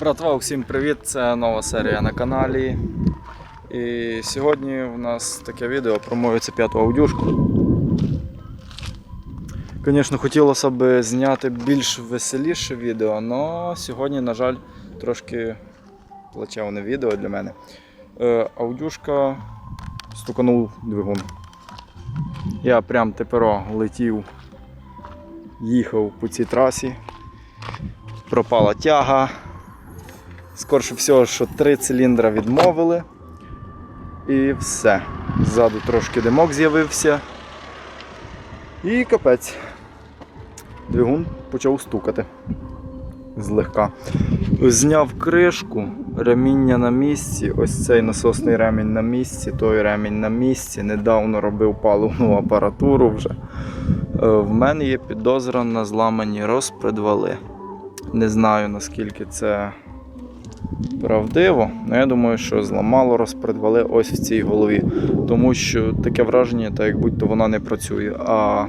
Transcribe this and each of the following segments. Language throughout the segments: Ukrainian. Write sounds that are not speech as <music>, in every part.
Братва, усім привіт! Це нова серія на каналі. І сьогодні у нас таке відео про мою це п'яту аудюшку. Звісно, хотілося б зняти більш веселіше відео, але сьогодні, на жаль, трошки плачевне відео для мене. Е, аудюшка стуканув двигун. Я прям теперо летів, їхав по цій трасі, пропала тяга. Скорше всього, що три циліндра відмовили. І все. Ззаду трошки димок з'явився. І капець. Двигун почав стукати. Злегка. Зняв кришку, реміння на місці, ось цей насосний ремінь на місці, той ремінь на місці. Недавно робив паливну апаратуру вже. Е, В мене є підозра на зламані розпредвали. Не знаю наскільки це правдиво, але я думаю, що зламало розпредвали ось в цій голові. Тому що таке враження, так як будь-то вона не працює. А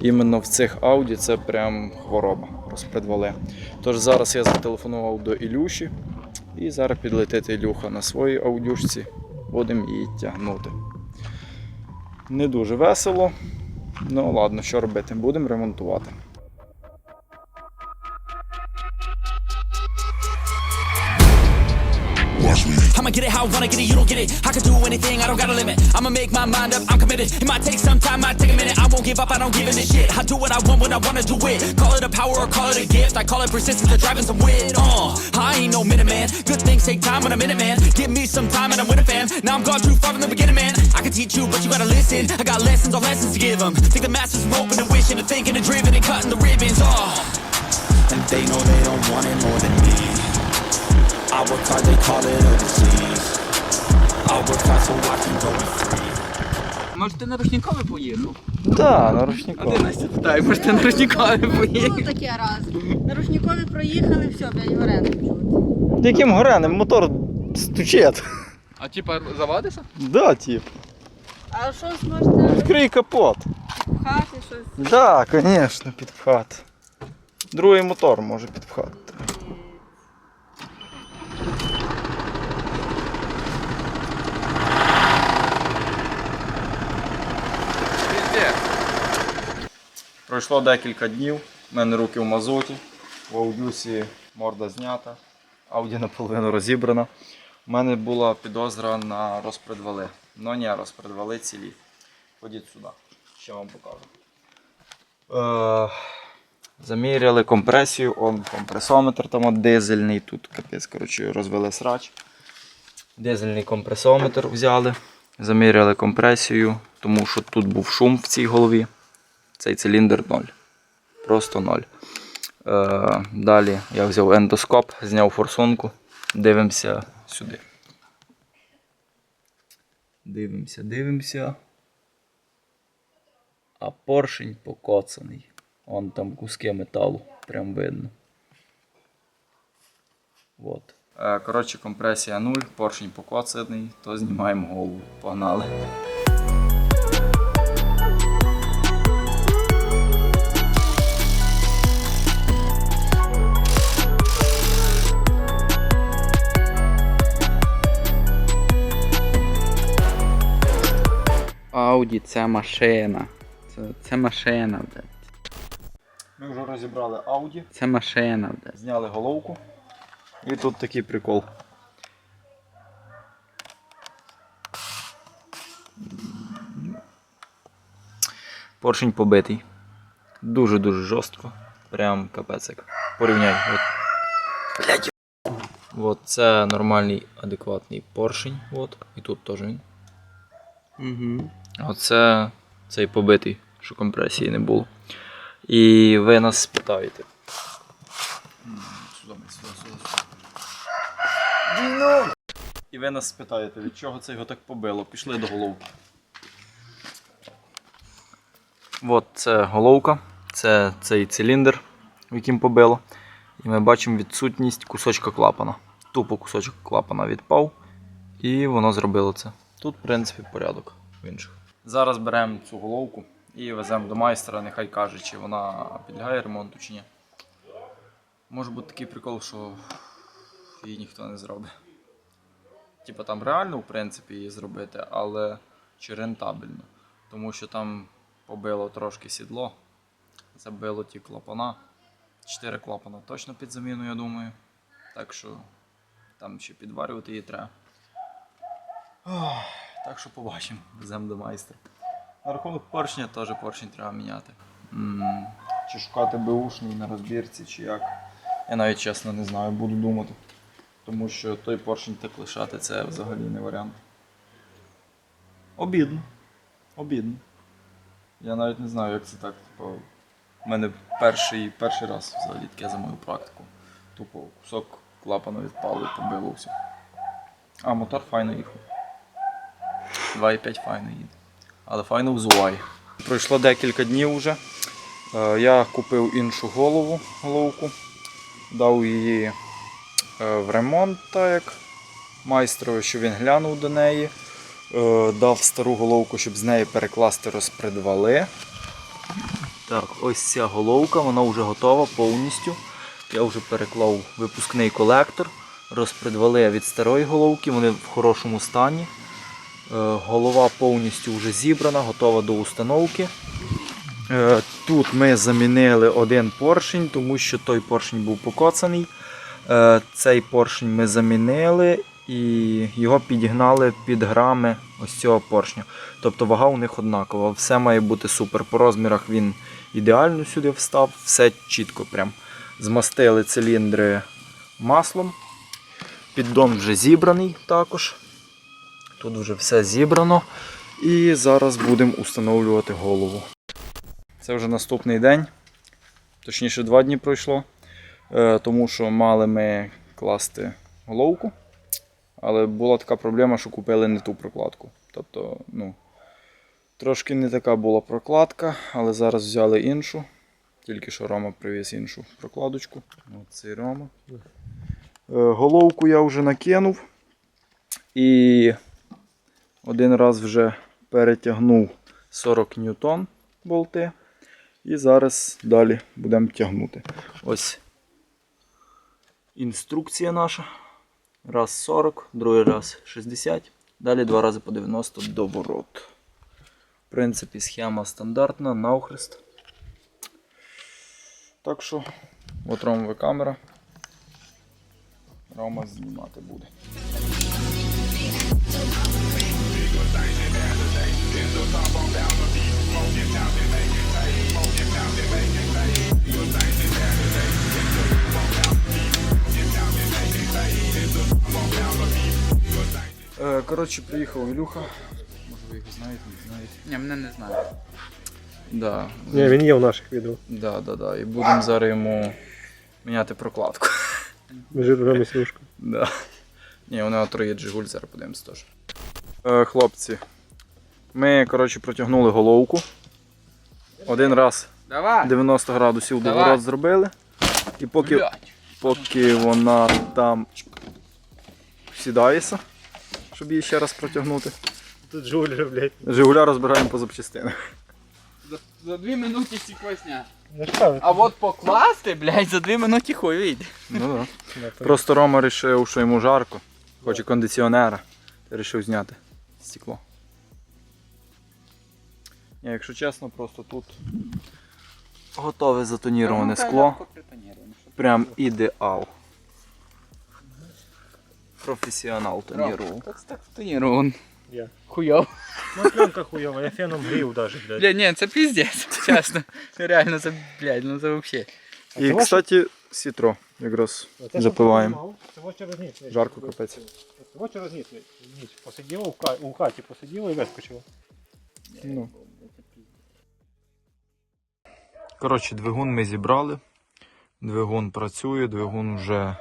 іменно в цих ауді це прям хвороба розпредвали. Тож зараз я зателефонував до Ілюші і зараз підлетить Ілюха на своїй аудюшці. Будемо її тягнути. Не дуже весело. Ну ладно, що робити? Будемо ремонтувати. I'ma get it how I wanna get it, you don't get it. I can do anything, I don't got a limit. I'ma make my mind up, I'm committed. It might take some time, might take a minute. I won't give up, I don't give in a shit. I do what I want when I wanna do it. Call it a power or call it a gift. I call it persistence, or driving some wit. Uh, I ain't no man. Good things take time when I'm in it, man. Give me some time and I'm with a fam. Now I'm gone too far from the beginning, man. I can teach you, but you gotta listen. I got lessons on lessons to give them. Think the masters are open and wishing and thinking and driven and cutting the ribbons. Uh. And they know they don't want it more than me. I work hard, they call it a disease. I work hard so I can go free. Може ти на Рушнікові поїхав? Так, на А ручнику. ти Настя питає, може ти на Рушнікові поїхав? Було таке раз. На рушникові проїхали, все, блядь, варени чути. Яким гореним мотор стучить. А типа завадися? Да, тип. А щось можете Відкрий капот. пхати, щось. Да, звісно, підпхати. Другий мотор може підпхати. Пізде. Пройшло декілька днів, в мене руки в мазоті, в аудюсі морда знята, ауді наполовину розібрана. У мене була підозра на розпредвали. Ну ні, розпредвали цілі. Ходіть сюди, ще вам покажу. Е, заміряли компресію, он компресометр там от дизельний, тут капець, коротше, розвели срач. Дизельний компресометр взяли, заміряли компресію, тому що тут був шум в цій голові. Цей циліндр 0. Просто 0. Е, далі я взяв ендоскоп, зняв форсунку. Дивимося сюди. Дивимося, дивимося. А поршень покоцаний. Вон там куски металу, прям видно. Вот. Е, коротше, компресія 0, поршень покоцаний, то знімаємо голову. Погнали. Ауді це машина. Це, це машина, блядь. Ми вже розібрали Audi. Це машина, блядь. Зняли головку. І тут такий прикол. Поршень побитий. Дуже-дуже жорстко. Прям капецик. Порівняй. От. Блядь. От це нормальний адекватний поршень. От. І тут теж він. Угу. Оце цей побитий, що компресії не було. І ви нас спитаєте. М, сюди, сюди, сюди, сюди. І ви нас спитаєте, від чого це його так побило? Пішли до головки. От це головка, це цей циліндр, в яким побило. І ми бачимо відсутність кусочка клапана. Тупо кусочок клапана відпав, і воно зробило це. Тут, в принципі, порядок в інших. Зараз беремо цю головку і веземо до майстра, нехай каже, чи вона підлягає ремонту чи ні. Може бути такий прикол, що її ніхто не зробить. Типа там реально, в принципі, її зробити, але чи рентабельно. Тому що там побило трошки сідло, забило ті клапана. Чотири клапана точно під заміну, я думаю. Так що там ще підварювати її треба. Ох, так що побачимо, майстра. На рахунок поршня теж поршень треба міняти. М, Чи шукати беушний на розбірці, чи як. Я навіть чесно не знаю, буду думати. Тому що той поршень так лишати це взагалі не варіант. Обідно. Обідно. Я навіть не знаю, як це так. Типу, у мене перший, перший раз взагалі таке за мою практику. Тупо кусок клапану відпало і побило все. А мотор файно їхав. 2,5 файно їде. Але файно взуває. Пройшло декілька днів вже. Е, Я купив іншу голову, головку, дав її в ремонт, так як майстрові, щоб він глянув до неї. Е, Дав стару головку, щоб з неї перекласти розпредвали. Так, ось ця головка, вона вже готова повністю. Я вже переклав випускний колектор. Розпредвали від старої головки, вони в хорошому стані. Е, Голова повністю вже зібрана, готова до установки. Е, Тут ми замінили один поршень, тому що той поршень був покоцаний. Е, Цей поршень ми замінили і його підігнали під грами ось цього поршня. Тобто вага у них однакова. Все має бути супер. По розмірах він ідеально сюди встав, все чітко. Прям. Змастили циліндри маслом. Піддон вже зібраний також. Тут вже все зібрано. І зараз будемо установлювати голову. Це вже наступний день. Точніше, два дні пройшло. Е, Тому що мали ми класти головку. Але була така проблема, що купили не ту прокладку. Тобто, ну, трошки не така була прокладка, але зараз взяли іншу. Тільки що Рома привіз іншу прокладочку. Оцей Рома. Е, Головку я вже накинув. І один раз вже перетягнув 40 ньютон болти. І зараз далі будемо тягнути. Ось інструкція наша. Раз 40, другий раз 60, далі два рази по 90 до ворот. В принципі, схема стандартна, навхрест. Так що, от Ромова камера. Рома знімати буде. Е, Коротше, приїхав Ілюха. Може ви його знаєте, не знаєте. Ні, мене не знаю. Да. Ні, він є в наших відео. Да, да, да. І будемо зараз йому міняти прокладку. Ми живемо сілушку. Да. Ні, у нього троє джигуль, зараз подивимось теж. Е, хлопці, ми, коротше, протягнули головку. Один раз Давай! 90 градусів Давай. доворот зробили. І поки, Блядь. поки вона там сідається, щоб її ще раз протягнути. Тут Жуль блядь. Жигуля розбираємо по запчастинах. За, за дві минути стекло сняти. Я ж кажу, А от покласти, блядь, за дві минути хуй вийде. Ну, да. да, Просто Рома вирішив, що йому жарко, хоче кондиціонера. Вирішив зняти стекло. Ні, якщо чесно, просто тут готове затоніроване скло. Прям ідеал. Професіонал тонірував. Так так тоніруван. Я. Хуйов. Ну, пленка хуйова, я феном грів даже, блядь. Бля, ні, це піздець, <laughs> чесно. Реально, це, блядь, ну це взагалі. І, це кстати, сітро якраз запиваємо. Це через ніч. Жарко капець. Це ось через ніч. ніч. Посиділо в, ка- у хаті, посиділо і вискочило. Ну. Коротше, двигун ми зібрали. Двигун працює, двигун вже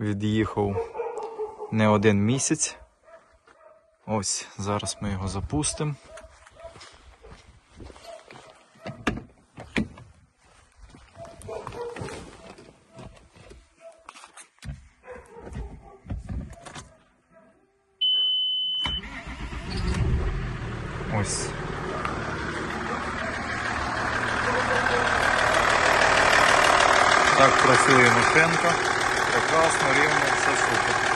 від'їхав не один місяць. Ось, зараз ми його запустимо. Так працює машинка. Прекрасно, рівно, все супер.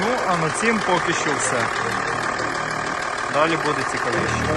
Ну, а на цім поки що все. Далі буде цікавіше.